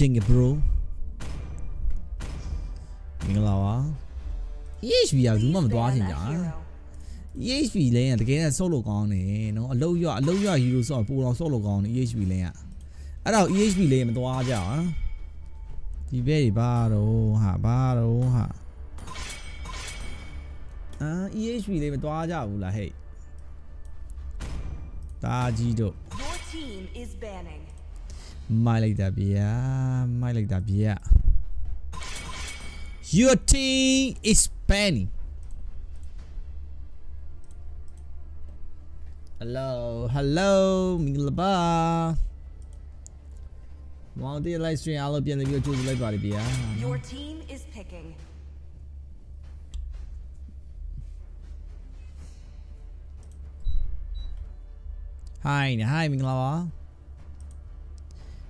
Jing bro မင်္ဂလာပါ EHB ကဘူးမှမသွားချင်ကြ EHB လဲရတကယ်နဲ့ဆော့လို့ကောင်းတယ်နော်အလုံးရအလုံးရ hero ဆော့ပိုတော့ဆော့လို့ကောင်းတယ် EHB လဲရအဲ့တော့ EHB လဲမသွားကြအောင်ဒီဘက်တွေဘာတော့ဟာဘာတော့ဟာအာ EHB လဲမသွားကြဘူးလားဟဲ့တာကြီးတို့ Your team is banning. မိုက်လိုက်တာဗျာမိုက်လိုက်တာဗျာ Your team is banning Hello hello မင်္ဂလာပါမောင်တီ live stream အားလုံးပြန်လည်ပြီးတော့ကြိုဆိုလိုက်ပါတယ်ဗျာ Your team is picking. Hi နဲ့ Hi မင်္ဂလာပါ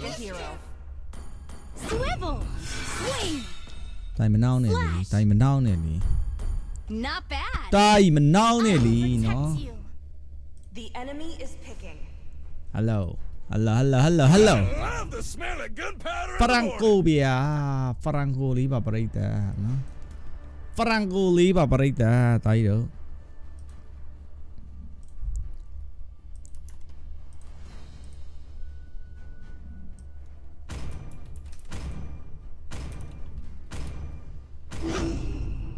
hero. Swivel. Swing. တိုင်မနှောင်းနဲ့လीတိုင်မနှောင်းနဲ့လी Not bad. တိုင်မနှောင်းနဲ့လ I ी will protect နော် you. The enemy is picking. Hello Hello Hello Hello Hello love the smell of gunpowder ဖရန်ကိုဗျာဖရန်ကိုလေးပါပြိတ္တာနော်ဖရန်ကိုလေးပါပြိတ္တာတာကြီးတို့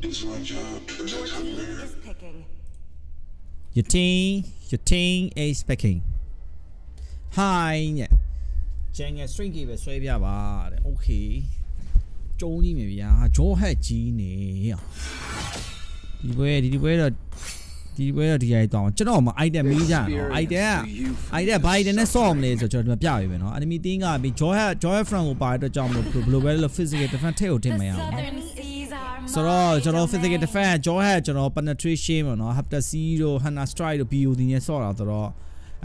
It's my job to Your protect team Hungary. is picking. Your team your team is picking Hi ညကျန်ငယ် string key ပဲဆွဲပြပါတဲ့ Okay ကျုံးကြီးမြင်ဗျာဂျောဟက်ကြီးနေဒီပွဲဒီဒီပွဲတော့ဒီပွဲတော့ဒီရိုက်တော့ကျွန်တော်မ item မေးကြနော် item က item ဘာ item နဲ့ဆော့မလဲဆိုကျွန်တော်ဒီမှာပြပေးမယ်နော် enemy team ကပြီး joy hat joy front ကိုပါတဲ့အတွက်ကြောင့်မလို့ဘယ်လိုပဲလို့ physical defense ထည့်ကိုတင်မရအောင် ဆိုတော့ကျွန်တော် my physical domain. defense ကြောဟဲ့ကျွန်တော် penetration ပေါ့နော် hapter C တို့ hunter strike တို့ BOD နဲ့ဆော့တာဆိုတော့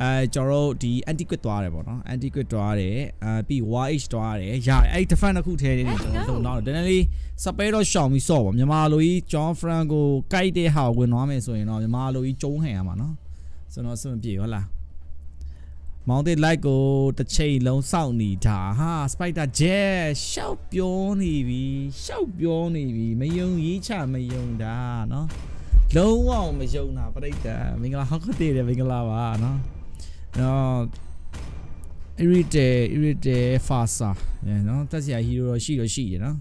အဲကျွန်တော်တို့ဒီ anti quit သွားတယ်ပေါ့နော် anti quit သွားတယ်အဲပြီး YH သွားတယ်ရတယ်အဲ့ဒီ defense တစ်ခုထဲနေကျွန်တော်လုံတော့တယ်နည်းနည်းလေးစပဲတော့ရှောင်ပြီးဆော့ပါမြန်မာလိုကြီး John Frank ကိုကိုက်တဲ့ဟာဝင်သွားမယ်ဆိုရင်တော့မြန်မာလိုကြီးကျုံးဟန်ရမှာနော်ဆိုတော့အဆင်မပြေဟုတ်လား မောင်တစ် like ကိုတစ်ချိန်လုံးစောင့်နေတာဟာ Spider Jet ရှောက်ပြောနေပြီရှောက်ပြောနေပြီမယုံရေးချမယုံတာเนาะလုံးဝမယုံတာပြိတ္တာမင်္ဂလာဟောက်ခတဲ့တယ်မင်္ဂလာပါเนาะနော် irrite irrite fasa เนาะတက်စရာ hero တော့ရှိတော့ရှိတယ်เนาะ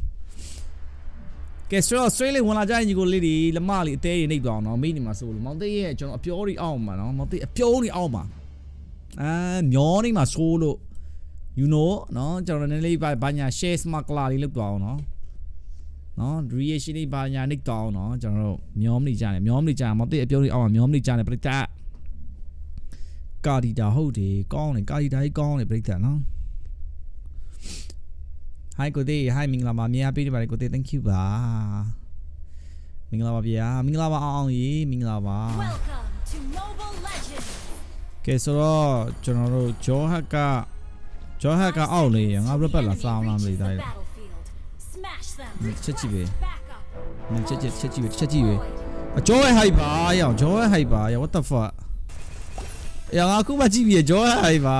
ကဲစတော့ straight လေးဝင်လာကြရင်ညီကိုလေးဒီလမလေးအသေးတွေနှိပ်သွားအောင်เนาะမိနေမှာဆိုလို့မောင်သေးရဲ့ကျွန်တော်အပြောတွေအောက်မှာเนาะမောင်သေးအပြောတွေအောက်မှာ အာမျောနေမှာဆိုးလို့ you know เนาะကျွန်တော်နည်းနည်းလေးဘာဘာညာ share smart ကလာလေးလုပ်သွားအောင်เนาะနော် reaction လေးဘာညာနှိပ်သွားအောင်เนาะကျွန်တော်တို့မျောမနေကြနဲ့မျောမနေကြမောင်သေးအပြောတွေအောက်မှာမျောမနေကြနဲ့ပြိတ္တာကာဒီတာဟုတ်တယ်ကောင်းတယ်ကာဒီတာကြီးကောင်းတယ်ပြိတ္တာနော် Hi ကိုသေး Hi မင်္ဂလာပါမြင်ရပေးနေပါတယ်ကိုသေး thank you ပါမင်္ဂလာပါဗျာမင်္ဂလာပါအောင်အောင်ကြီးမင်္ဂလာပါ Welcome to Mobile Legends. ကဲဆိုတော့ကျွန်တော်တို့ဂျောဟက်ကဂျောဟက်ကအောက်လေငါ repet လာစားမလားမသိသားရ Battlefield. Smash them. ချက်ကြည့်ပဲ Back up. မချက်ချက်ချက်ကြည့်ပဲချက်ကြည့်ပဲအဂျောရဲ့ hype ပါရောင်ဂျောရဲ့ hype ပါရော what the fuck ရငါအခုမှကြည့်ပြီးဂျောရဲ့ hype ပါ